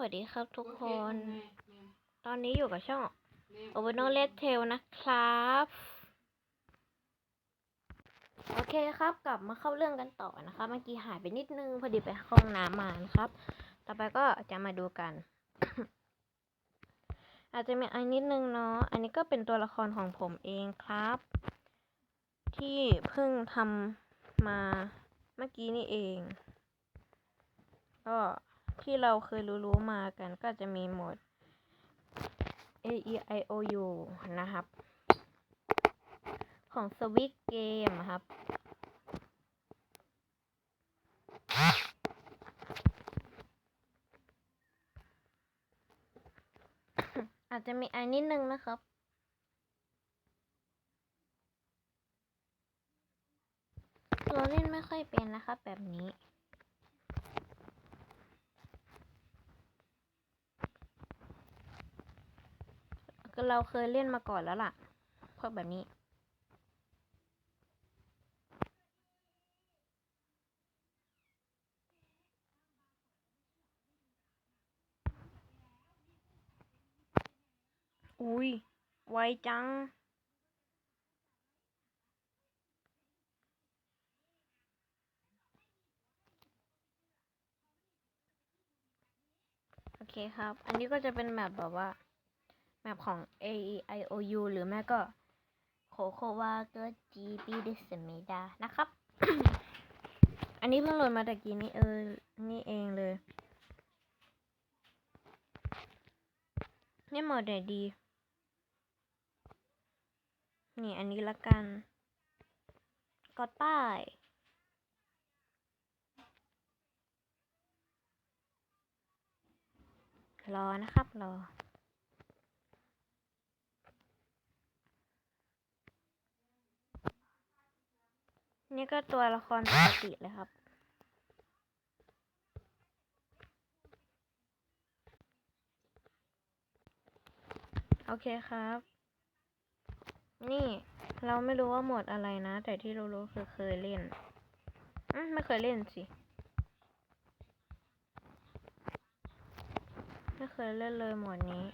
วัสดีครับทุกคน ตอนนี้อยู่กับช่อง o v e r n o l e t a i l นะครับ โอเคครับกลับมาเข้าเรื่องกันต่อนะคะ เมื่อกี้หายไปนิดนึง พอดีไปเข้าห้องน้ำมานะครับ ต่อไปก็จะมาดูกัน อาจจะมีอันนิดนึงเนาะ อันนี้ก็เป็นตัวละครของผมเองครับ ที่เพิ่งทำมาเมื่อกี้นี่เอง ก็ ที่เราเคยรู้ๆมากันก็จะมีหมด A E I O U นะครับ ของ Switch Game อะครับ อาจจะมีอันนิดนึงนะครับเราเล่นไม่ค่อยเป็นนะครับแบบนี้ ก็เราเคยเล่นมาก่อนแล้วล่ะพวกแบบนี้ อุ้ย ไวจังโอเคครับ อันนี้ก็จะเป็นแมปแบบว่า แมปของ A E I O U หรือแม่ก็โคโควาเกอร์จีปีดิสเมดานะครับ อันนี้เพิ่งโหลดมาตะกี้นี้เออ นี่เองเลย นี่หมดไหนดี นี่อันนี้ละกัน กดป้ายรอนะครับ รอ นี่ก็ตัวละครปกติเลยครับโอเคครับ นี่เราไม่รู้ว่าหมดอะไรนะ แต่ที่รู้รู้คือเคยเล่นอืมไม่เคยเล่นสิ ไม่เคยเล่นเลยหมดนี้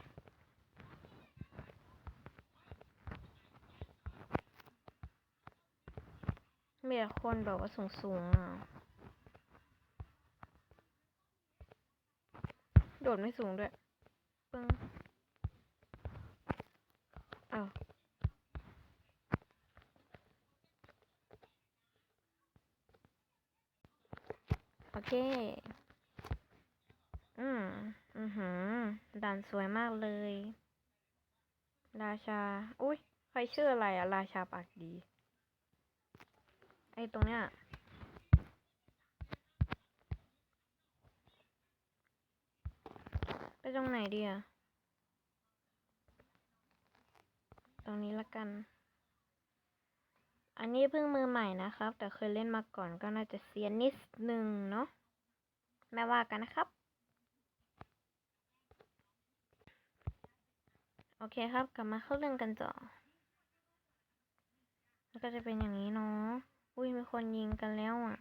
มีแต่คนแบบว่าสูงๆอะ โดดไม่สูงด้วยปึ้งอ้าวโอเค อืม อือหือด่านสวยมากเลย ราชา อุ้ยใครชื่ออะไรอะราชาปากดี ไอ้ตรงเนี้ยไปตรงไหนดีอะตรงนี้ละกัน อันนี้เพิ่งมือใหม่นะครับ แต่เคยเล่นมาก่อนก็น่าจะเซียนนิดนึงเนาะไม่ว่ากันนะครับ โอเคครับ กลับมาเข้าเรื่องกันต่อ แล้วก็จะเป็นอย่างนี้เนาะ อุ้ยมีคนยิงกันแล้วอะ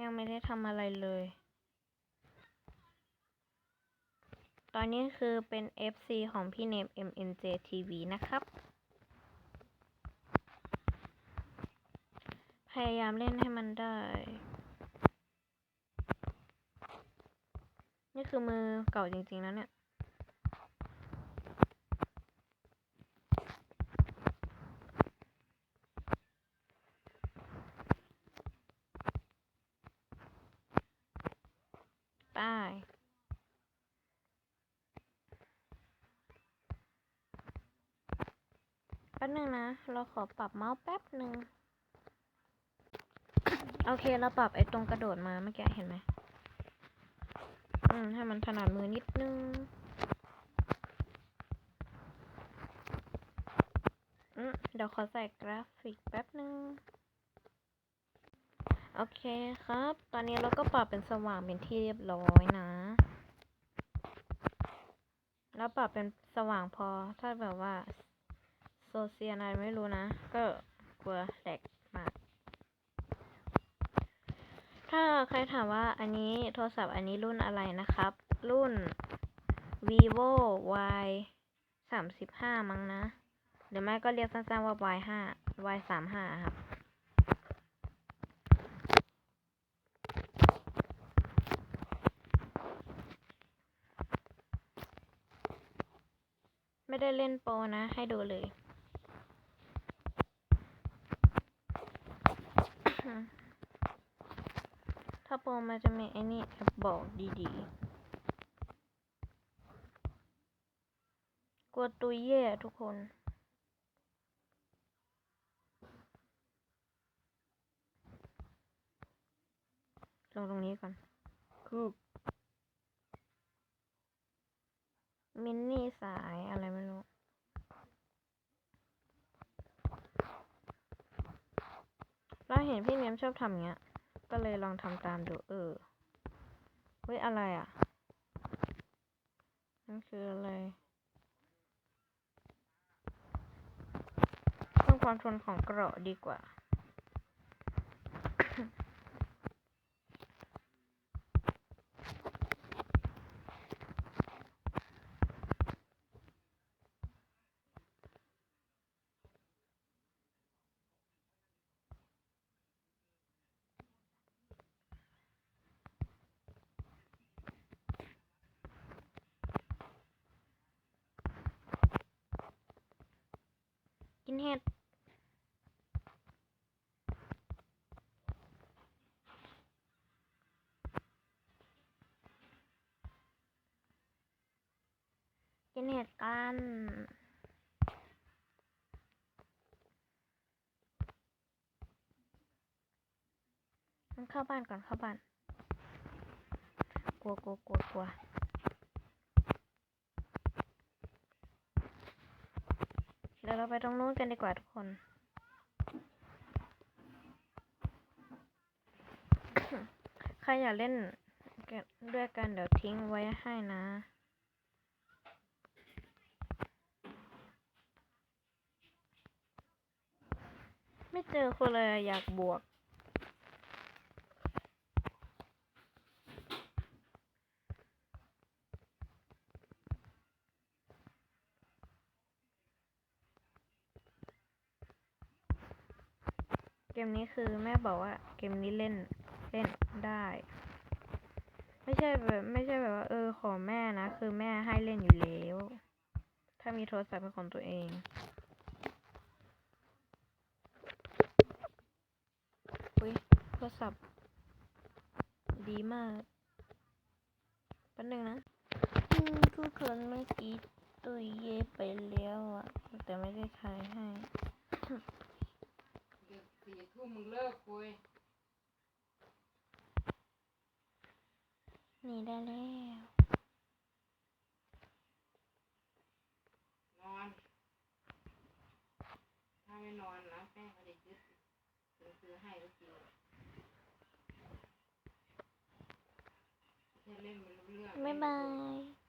ยังไม่ได้ทำอะไรเลย ตอนนี้คือเป็น FC ของพี่เนม MNJ TV นะครับ พยายามเล่นให้มันได้ นี่คือมือเก่าจริงๆนะเนี่ย ไป้าย แป๊บนึงนะ เราขอปรับเมาส์แป๊บหนึ่งโอเค เราปรับไอ้ตรงกระโดดมาเมื่อกี้เห็นไหมอืม ให้มันถนัดมือนิดนึง อืม เดี๋ยวขอใส่กราฟิกแป๊บนึง โอเคครับ ตอนนี้เราก็ปรับเป็นสว่างเป็นที่เรียบร้อยนะ แล้วปรับเป็นสว่างพอ ถ้าแบบว่า โซเชียลอะไรไม่รู้นะ ก็กลัวแหลกมาก ถ้าใครถามว่าอันนี้โทรศัพท์อันนี้รุ่นอะไรนะครับ รุ่น vivo y สามสิบห้ามั้งนะเดี๋ยวแม่ก็เรียกสั้นๆว่า y ห้า y สามห้าครับไม่ได้เล่นโปรนะ ให้ดูเลย ถ้าโปรมันจะมีไอ้นี่แอปบอกดีๆ กลัวตุยเย่อะทุกคน ลงตรงนี้ก่อนคือมินนี่สายอะไรไม่รู้ เราเห็นพี่เมียมชอบทำอย่างเงี้ย ก็เลยลองทำตามดู เออ เฮ้ย อะไรอะ นั่นคืออะไรเพิ่มความทนของเกราะดีกว่า กินเห็ดกินเห็ดกันงั้นเข้าบ้านก่อนเข้าบ้าน กลัวกลัวกลัวกลัว เดี๋ยวเราไปตรงนู้นกันดีกว่าทุกคน ใครอยากเล่นด้วยกันเดี๋ยวทิ้งไว้ให้นะไม่เจอคนเลยอยากบวก มนี้คือแม่บอกว่าเกมนี้เล่นเล่นได้ ไม่ใช่แบบไม่ใช่แบบว่า เออขอแม่นะ คือแม่ให้เล่นอยู่แล้ว ถ้ามีโทรศัพท์เป็นของตัวเองอุ้ยโทรศัพท์ ดีมากแป๊บนึงนะอืมทุกคนเมื่อกี้ตุยเย่ไปแล้วอะแต่ไม่ได้ขายให้ สี่ทุ่มมึงเลิกคุย หนีได้แล้ว นอน ถ้าไม่นอนนะแม่ก็จะยึดซื้อซื้อให้ก็กินแค่เล่นไม่รู้เรื่อง บ๊ายบาย